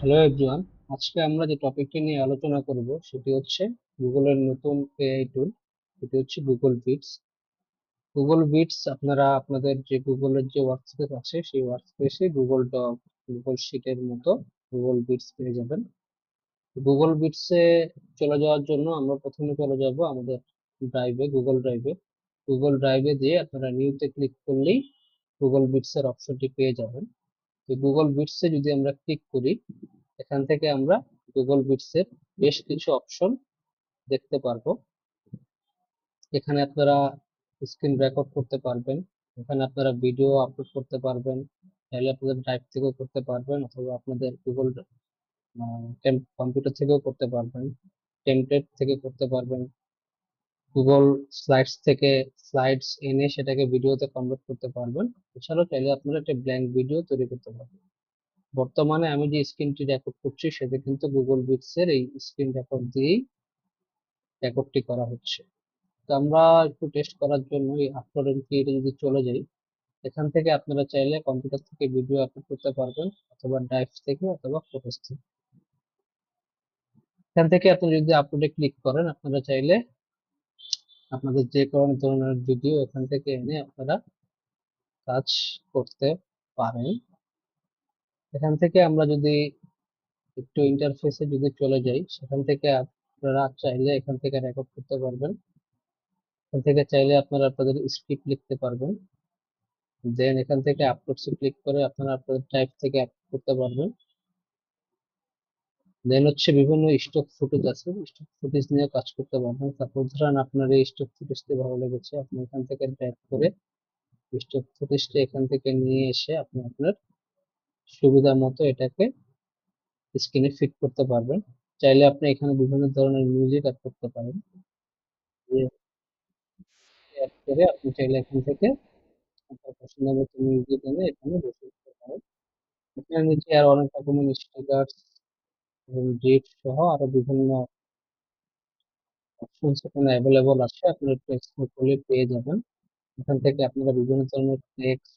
Hello everyone আজকে আমরা যে টপিকটি নিয়ে আলোচনা করব সেটি হচ্ছে গুগলের নতুন এআই টুল সেটি হচ্ছে গুগল বিটস গুগল বিটস আপনারা আপনাদের যে গুগলের যে ওয়ার্কস্পেস আছে, সেই ওয়ার্কস্পেসে গুগল ডক গুগল শিটের মতো গুগল বিটস পেয়ে যাবেন। গুগল বিটসে চলে যাওয়ার জন্য আমরা প্রথমে চলে যাব আমাদের ড্রাইভে গুগল ড্রাইভে গুগল ড্রাইভে দিয়ে আপনারা নিউতে ক্লিক করলেই গুগল বিটসের অপশনটি পেয়ে যাবেন। গুগল বিটসে যদি আমরা ক্লিক করি, এখান থেকে আমরা গুগল বিটস এর বেশ কিছু অপশন দেখতে পারব। এখানে আপনারা স্ক্রিন রেকর্ড করতে পারবেন, এখানে আপনারা ভিডিও আপলোড করতে পারবেন চাইলে আপনাদের ড্রাইভ থেকেও করতে পারবেন, অথবা আপনাদের গুগল কম্পিউটার থেকেও করতে পারবেন টেমপ্লেট থেকে করতে পারবেন। গুগল স্লাইডস থেকে স্লাইডস এনে সেটাকে ভিডিওতে কনভার্ট করতে পারবেন। এছাড়াও চাইলে আপনারা একটা ব্ল্যাঙ্ক ভিডিও তৈরি করতে পারবেন। বর্তমানে আমি যে স্ক্রিনটি রেকর্ড করছি, সেটা কিন্তু গুগল বিটস এর এই স্ক্রিন রেকর্ড দিয়েই রেকর্ডটি করা হচ্ছে। তো আমরা একটু টেস্ট করার জন্য এই আপলোড এন্ড ক্রিয়েটে যদি চলে যাই, এখান থেকে আপনারা চাইলে কম্পিউটার থেকে ভিডিও আপলোড করতে পারবেন, অথবা ড্রাইভ থেকে অথবা ফটোস থেকে। এখান থেকে আপনি যদি আপলোডে ক্লিক করেন, আপনারা চাইলে আপনাদের যে কোনো ধরনের ভিডিও এখান থেকে এনে আপনারা কাজ করতে পারেন। এখান থেকে আমরা যদি একটু ইন্টারফেসে যদি চলে যাই, সেখান থেকে আপনারা চাইলে এখান থেকে রেকর্ড করতে পারবেন। এখান থেকে চাইলে আপনারা আপনাদের স্ক্রিপ্ট লিখতে পারবেন। দেন এখান থেকে আপলোডসে ক্লিক করে আপনারা আপনাদের টাইপ থেকে করতে পারবেন। দেন হচ্ছে বিভিন্ন স্টক ফুটেজ আছে। স্টক ফুটেজ নিয়ে কাজ করতে পারবেন তারপর ধরেন আপনার এই স্টক ফুটেজটি ভালো লেগেছে, আপনি এখান থেকে ড্র্যাগ করে স্টক ফুটেজটা এখান থেকে নিয়ে এসে আপনি আপনার সুবিধা মতো এটাকে স্ক্রিনে ফিট করতে পারবেন। চাইলে আপনি এখানে বিভিন্ন ধরনের মিউজিক অ্যাড করতে পারেন। অ্যাড করে আপনি চাইলে এখান থেকে আপনার পছন্দ মতো মিউজিক এনে এখানে বসে দিতে পারেন। এখানে নিচে আর অনেক রকমের স্টিকার এবং জিপ সহ আরও বিভিন্ন অপশনস এখানে অ্যাভেলেবল আছে। আপনারা এক্সপ্লোর করলে পেয়ে যাবেন। এখান থেকে আপনারা বিভিন্ন ধরনের টেক্সট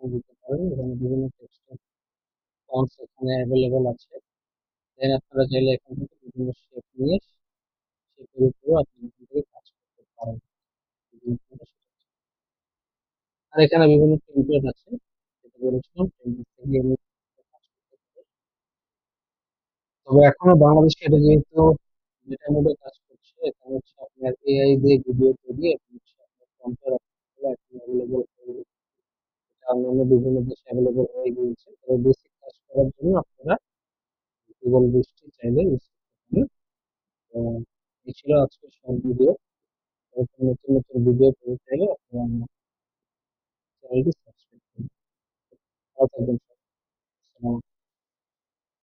দিতে পারেন। এখানে বিভিন্ন টেক্সটের ফন্টস এখানে অ্যাভেলেবল আছে। দেন আপনারা চাইলে এখান থেকে বিভিন্ন শেপ নিয়ে শেপের উপরেও আপনি এখান থেকে কাজ করতে পারেন। আর এখানে বিভিন্ন টেমপ্লেট আছে। যেটা বলেছিলাম টেমপ্লেট থেকে তবে এখনও বাংলাদেশে এটা যেহেতু যেটা মধ্যে কাজ করছে, এখানে হচ্ছে আপনার এআই দিয়ে ভিডিও তৈরি হচ্ছে আপনার কম্পিউটার এখন অ্যাভেলেবল এটা অন্যান্য বিভিন্ন দেশে অ্যাভেলেবল হয়ে গিয়েছে। তবে বেসিক কাজ করার জন্য আপনারা গুগল বৃষ্টি চাইলে এই ছিল আজকের শর্ট ভিডিও নতুন নতুন ভিডিও পেতে চাইলে আপনারা চ্যানেলটি সাবস্ক্রাইব করুন। ভালো থাকবেন